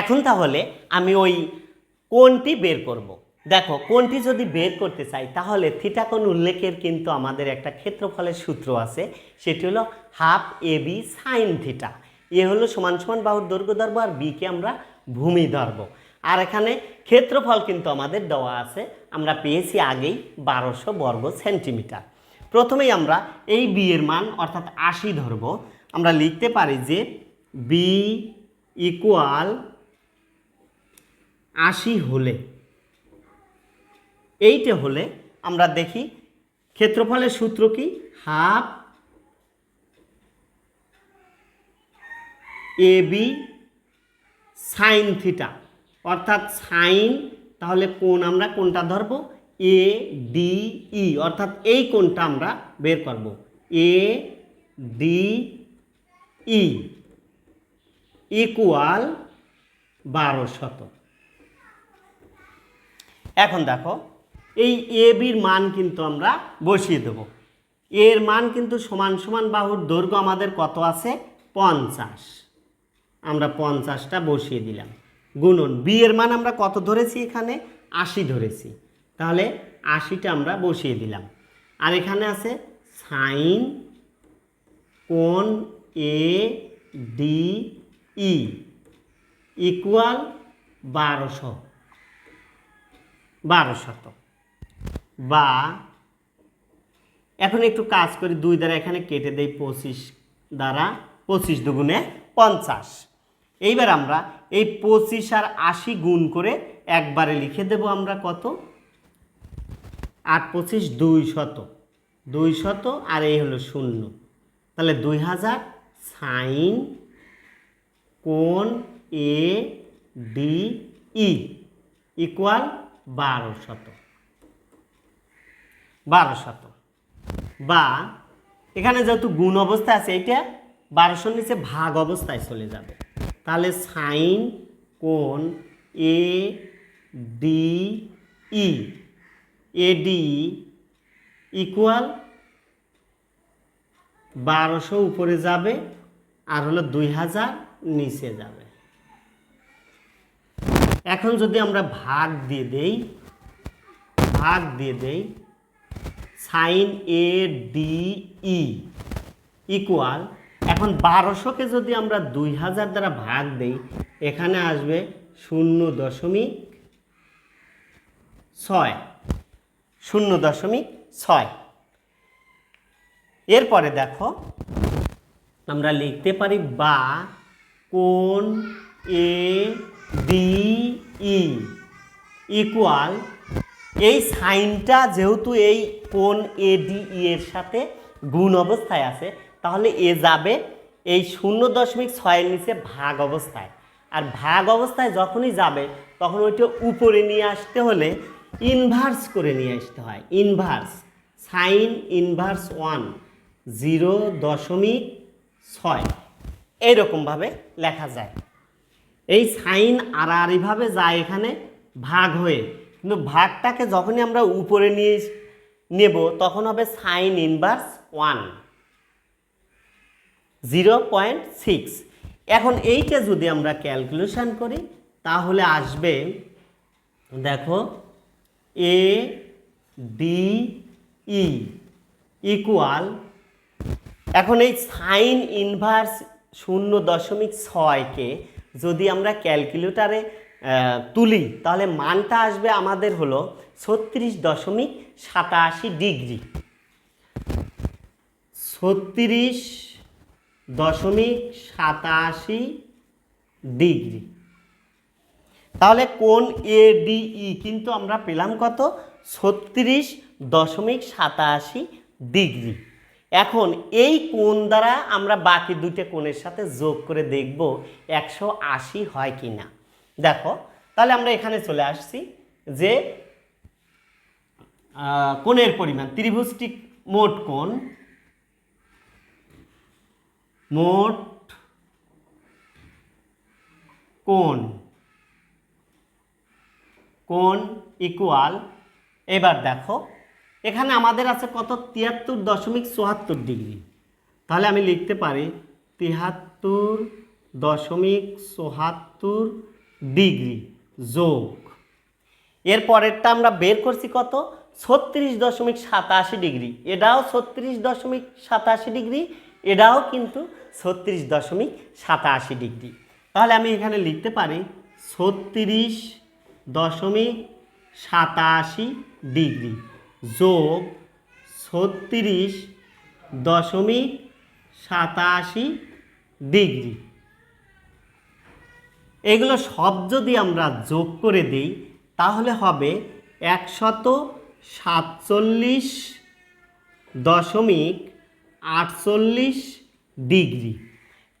এখন তাহলে আমি ওই কোনটি বের করব। দেখো কোনটি যদি বের করতে চাই, তাহলে থিটা কোণ উল্লেখের কিন্তু আমাদের একটা ক্ষেত্রফলের সূত্র আছে। সেটি হলো half A B sine theta. A হলো সমান সমান বাহুর দৈর্ঘ্য ধরবো আর বিকে আমরা ভূমি ধরবো। আর এখানে ক্ষেত্রফল কিন্তু আমাদের দেওয়া আছে। আমরা পেয়েছি আগেই বারোশো বর্গ সেন্টিমিটার। প্রথমেই আমরা এই বি এর মান, অর্থাৎ আশি ধরব। আমরা লিখতে পারি যে বি ইকুয়াল আশি হলে, এইটে হলে আমরা দেখি ক্ষেত্রফলের সূত্র কি? Half A B sine theta. অর্থাৎ সাইন, তাহলে কোন আমরা, কোনটা ধরব? A D E. অর্থাৎ এই কোনটা আমরা বের করব। এ ডি ই ইকুয়াল বারো শত এখন দেখো, এই এ বির মান কিন্তু আমরা বসিয়ে দেব। এর মান কিন্তু সমান সমান বাহুর দৈর্ঘ্য আমাদের কত আছে? পঞ্চাশ। আমরা পঞ্চাশটা বসিয়ে দিলাম। গুণন বি এর মান আমরা কত ধরেছি এখানে? আশি ধরেছি। তাহলে আশিটা আমরা বসিয়ে দিলাম। আর এখানে আছে সাইন কোন এ ডি ই ইকুয়াল বারোশো। বারোশত বা এখন একটু কাজ করি, দুই দ্বারা এখানে কেটে দেই পঁচিশ দ্বারা পঁচিশ দুগুণে পঞ্চাশ। এইবার আমরা এই পঁচিশ আর আশি গুণ করে একবারে লিখে দেব আমরা কত? আট পঁচিশ দুই শত দুই শত আর এই হলো শূন্য। তাহলে দুই হাজার সাইন কোন এ ডি ই ইকুয়াল বারো শত বারো শত বা এখানে যেহেতু গুণ অবস্থায় আছে এটা বারোশোর নিচে ভাগ অবস্থায় চলে যাবে। তাহলে সাইন কোন A D E. A D equal বারোশো উপরে যাবে, আর হলো দুই হাজার নিচে যাবে। এখন যদি আমরা ভাগ দিয়ে দেই, ভাগ দিয়ে দেই sine A D E equal এখন বারোশোকে যদি আমরা দুই হাজার দ্বারা ভাগ দেই, এখানে আসবে শূন্য দশমিক ছয়, শূন্য দশমিক ছয়। এরপরে দেখো, আমরা লিখতে পারি বা কোন এ ডি ই ইকুয়াল এই সাইনটা যেহেতু এই কোন এ ডি ই এর সাথে গুণ অবস্থায় আছে, তাহলে এ যাবে এই শূন্য দশমিক ছয়ের নিচে ভাগ অবস্থায়। আর ভাগ অবস্থায় যখনই যাবে, তখন ওইটা উপরে নিয়ে আসতে হলে ইনভার্স করে নিয়ে আসতে হয়। Inverse sine inverse one zero দশমিক ছয়। এইরকমভাবে লেখা যায়। এই সাইন আড়াআড়িভাবে যায় এখানে ভাগ হয়ে। কিন্তু ভাগটাকে যখনই আমরা উপরে নিয়ে নেব, তখন হবে sine inverse one. Zero point six. এখন এইটা যদি আমরা ক্যালকুলেশন করি, তাহলে আসবে, দেখো, এ ডি ই ইকুয়াল, এখন এই সাইন ইনভার্স শূন্য দশমিক ছয়কে যদি আমরা ক্যালকুলেটারে তুলি, তাহলে মানটা আসবে আমাদের হলো ছত্রিশ দশমিক সাতাশি ডিগ্রি। ছত্রিশ দশমিক সাতাশি ডিগ্রি। তাহলে কোন এ ডি ই কিন্তু আমরা পেলাম কত? ছত্রিশ দশমিক সাতাশি ডিগ্রি। এখন এই কোণ দ্বারা আমরা বাকি দুটো কোণের সাথে যোগ করে দেখব একশো আশি হয় কি না। দেখো, তাহলে আমরা এখানে চলে আসছি যে কোণের পরিমাণ, ত্রিভুজটি মোট কোণ মোট কোণ কোণ ইকুয়াল এবার দেখো এখানে আমাদের আছে কত? তিয়াত্তর দশমিক চুয়াত্তর ডিগ্রি। তাহলে আমি লিখতে পারি তিয়াত্তর দশমিক চুয়াত্তর ডিগ্রি যোগ। এর পরেরটা আমরা বের করছি কত? ছত্রিশ দশমিক সাতাশি ডিগ্রি। এটাও ছত্রিশ দশমিক সাতাশি ডিগ্রি, এটাও কিন্তু ছত্রিশ দশমিক সাতাশি ডিগ্রি। তাহলে আমি এখানে লিখতে পারি ছত্রিশ দশমিক সাতাশি ডিগ্রি। যোগ ছত্রিশ দশমিক সাতাশি ডিগ্রি। এগুলো সব যদি আমরা যোগ করে দিই, তাহলে হবে একশত সাতচল্লিশ দশমিক আটচল্লিশ ডিগ্রি।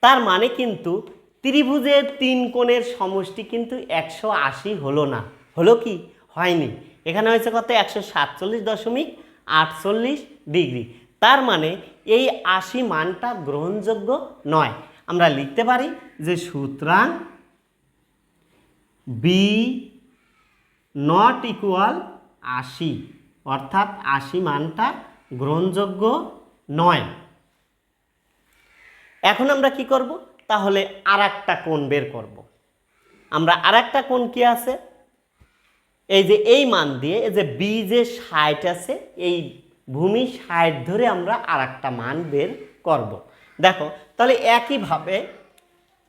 তার মানে কিন্তু ত্রিভুজের তিন কোণের সমষ্টি কিন্তু একশো আশি হলো না। হলো কি? হয়নি। এখানে হয়েছে কত? একশো সাতচল্লিশ দশমিক আটচল্লিশ ডিগ্রি। তার মানে এই আশি মানটা গ্রহণযোগ্য নয়। আমরা লিখতে পারি যে সুতরাং বি নট ইকুয়াল আশি, অর্থাৎ আশি মানটা গ্রহণযোগ্য নয়। এখন আমরা কি করব? তাহলে আর একটা কোণ বের করব। আমরা আর একটা কোণ কি আছে? এই যে এই মান দিয়ে, এই যে বি যে ষাট আছে, এই ভূমি ষাট ধরে আমরা আর একটা মান বের করব। দেখো, তাহলে একইভাবে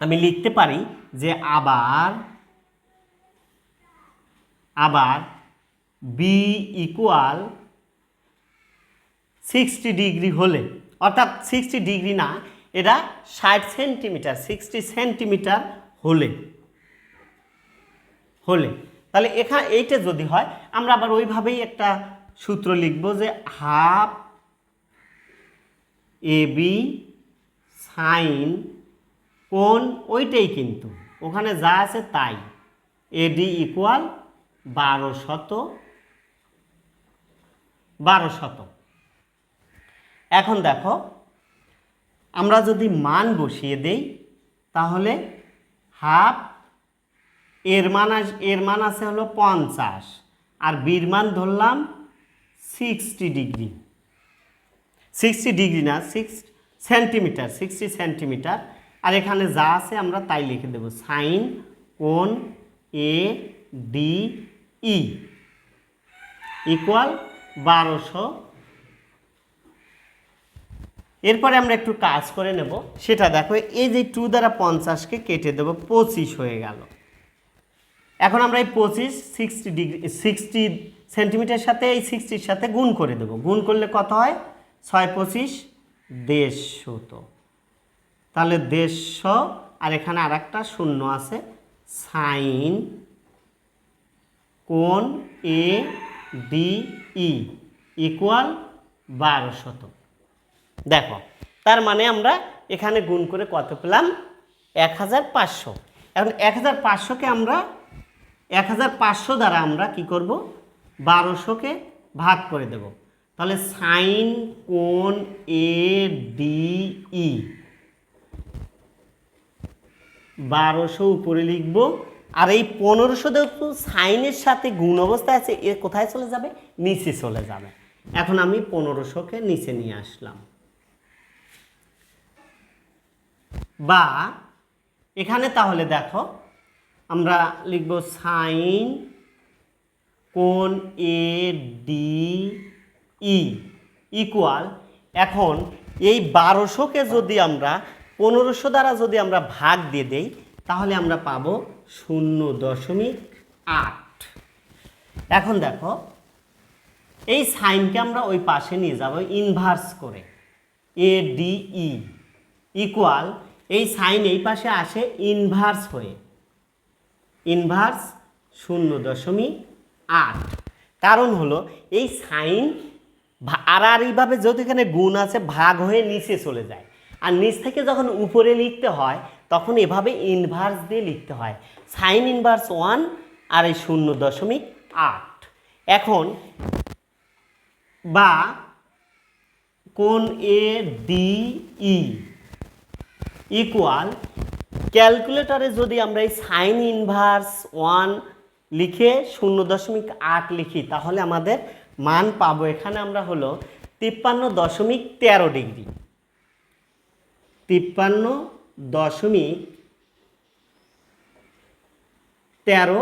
আমি লিখতে পারি যে আবার আবার বি ইকুয়াল সিক্সটি ডিগ্রি হলে, অর্থাৎ সিক্সটি ডিগ্রি না, এটা ষাট সেন্টিমিটার সিক্সটি সেন্টিমিটার হলে হলে। তাহলে এখানে এইটা যদি হয়, আমরা আবার ওইভাবেই একটা সূত্র লিখব যে হাফ এ বি সাইন কোন, ওইটাই কিন্তু। ওখানে যা আছে তাই। এডি ইকুয়াল বারো শত বারো শত। এখন দেখো, আমরা যদি মান বসিয়ে দেই, তাহলে হাফ এর মান আস- এর মান আছে হলো পঞ্চাশ। আর বীর মান ধরলাম সিক্সটি ডিগ্রি সিক্সটি ডিগ্রি না সিক্স সেন্টিমিটার সিক্সটি সেন্টিমিটার আর এখানে যা আছে আমরা তাই লিখে দেব সাইন কোন এ ডি ই ইকুয়াল বারোশো। এরপরে আমরা একটু কাজ করে নেব, সেটা দেখো, এই যে টু দ্বারা পঞ্চাশকে কেটে দেবো, পঁচিশ হয়ে গেল। এখন আমরা এই পঁচিশ সিক্সটি ডিগ্রি সিক্সটি সেন্টিমিটার সাথে এই সিক্সটির সাথে গুণ করে দেবো। গুণ করলে কত হয়? ছয় পঁচিশ, দেড়শো তো। তাহলে দেড়শো, আর এখানে আর একটা শূন্য আছে, সাইন কোন এ ডি ই ইকুয়াল বারোশত দেখো, তার মানে আমরা এখানে গুণ করে কত পেলাম? এক হাজার পাঁচশো। এখন এক হাজার পাঁচশোকে আমরা এক হাজার পাঁচশো দ্বারা আমরা কি করব? বারোশোকে ভাগ করে দেব। তাহলে সাইন কোন এ ডি ই। বারোশো উপরে লিখব। আর এই পনেরোশো যেহেতু সাইনের সাথে গুণ অবস্থায় আছে, এ কোথায় চলে যাবে? নিচে চলে যাবে। এখন আমি পনেরোশোকে নিচে নিয়ে আসলাম। বা এখানে তাহলে দেখো আমরা লিখব সাইন কোন এ ডি ই ইকুয়াল। এখন এই বারোশোকে যদি আমরা পনেরোশো দ্বারা যদি আমরা ভাগ দিয়ে দেই, তাহলে আমরা পাবো শূন্য দশমিক আট। এখন দেখো, এই সাইনকে আমরা ওই পাশে নিয়ে যাব ইনভার্স করে। এ ডি ই ইকুয়াল, এই সাইন এই পাশে আসে ইনভার্স হয়ে। ইনভার্স শূন্য দশমিক আট। কারণ হলো, এই সাইন আড়াআড়িভাবে যেহেতু এখানে গুণ আছে, ভাগ হয়ে নিচে চলে যায়। আর নিচ থেকে যখন উপরে লিখতে হয়, তখন এভাবে ইনভার্স দিয়ে লিখতে হয়। সাইন ইনভার্স ওয়ান আর এই শূন্য দশমিক আট। এখন, বা কোন এ ডি ই ইকুয়াল ক্যালকুলেটরে যদি আমরা এই সাইন ইনভার্স ওয়ান লিখে শূন্য দশমিক আট লিখি, তাহলে আমাদের মান পাবো এখানে আমরা হলো তিপ্পান্ন দশমিক তেরো ডিগ্রি। তিপ্পান্ন দশমিক তেরো,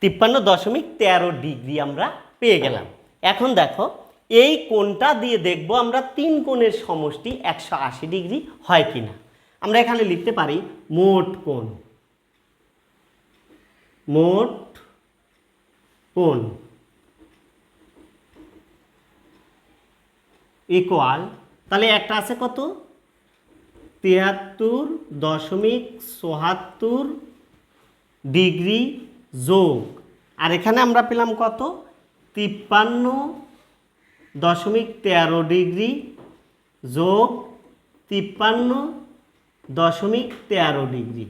তিপ্পান্ন দশমিক তেরো ডিগ্রি আমরা পেয়ে গেলাম। এখন দেখো এই কোণটা দিয়ে দেখব আমরা তিন কোণের সমষ্টি একশো আশি ডিগ্রি হয় কি না আমরা এখানে লিখতে পারি মোট কোণ। মোট কোণ ইকুয়াল তাহলে একটা আছে কত? তিয়াত্তর দশমিক চুয়াত্তর ডিগ্রি যোগ। আর এখানে আমরা পেলাম কত? তিপ্পান্ন দশমিক তেরো ডিগ্রি যোগ তিপ্পান্ন দশমিক তেরো ডিগ্রি।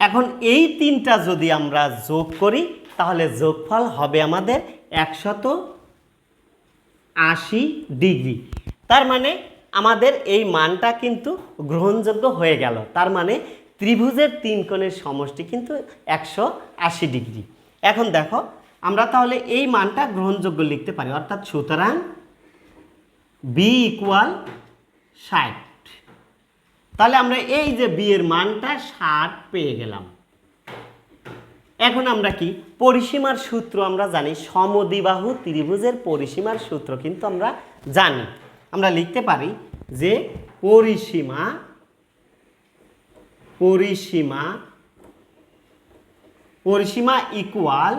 এখন এই তিনটা যদি আমরা যোগ করি, তাহলে যোগফল হবে আমাদের একশত আশি ডিগ্রি। তার মানে আমাদের এই মানটা কিন্তু গ্রহণযোগ্য হয়ে গেল। তার মানে ত্রিভুজের তিন কোণের সমষ্টি কিন্তু একশো আশি ডিগ্রি। এখন দেখো আমরা তাহলে এই মানটা গ্রহণযোগ্য লিখতে পারি। অর্থাৎ সুতরাং বি ইকুয়াল ষাট। তাহলে আমরা এই যে বি এর মানটা ষাট পেয়ে গেলাম। এখন আমরা কি? পরিসীমার সূত্র আমরা জানি সমদিবাহু ত্রিভুজের পরিসীমার সূত্র কিন্তু আমরা জানি। আমরা লিখতে পারি যে পরিসীমা পরিসীমা পরিসীমা ইকুয়াল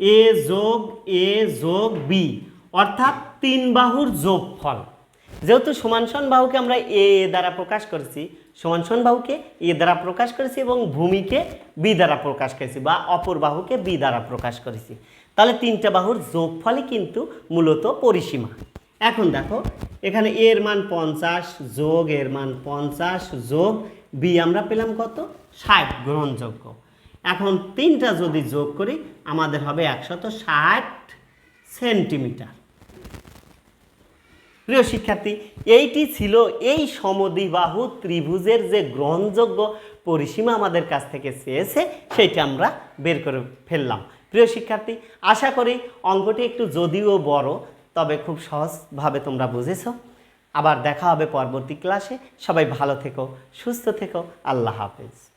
এ যোগ এ যোগ বি অর্থাৎ তিন বাহুর যোগফল। যেহেতু সমান সমান বাহুকে আমরা এ দ্বারা প্রকাশ করেছি সমান সমান বাহুকে এ দ্বারা প্রকাশ করেছি এবং ভূমিকে বি দ্বারা প্রকাশ করেছি বা অপর বাহুকে বি দ্বারা প্রকাশ করেছি। তাহলে তিনটা বাহুর যোগফলই কিন্তু মূলত পরিসীমা। এখন দেখো, এখানে এর মান পঞ্চাশ, যোগ এর মান পঞ্চাশ, যোগ বি আমরা পেলাম কত? ষাট, গ্রহণযোগ্য। এখন তিনটা যদি যোগ করি, আমাদের হবে একশত ষাট সেন্টিমিটার। প্রিয় শিক্ষার্থী, এইটি ছিল এই সমদ্বিবাহু ত্রিভুজের যে গ্রহণযোগ্য পরিসীমা আমাদের কাছ থেকে চেয়েছে সেটা আমরা বের করে ফেললাম। প্রিয় শিক্ষার্থী, আশা করি অঙ্কটি একটু যদিও বড়, তবে খুব সহজভাবে তোমরা বুঝেছ। আবার দেখা হবে পরবর্তী ক্লাসে। সবাই ভালো থেকো, সুস্থ থেকো। আল্লাহ হাফেজ।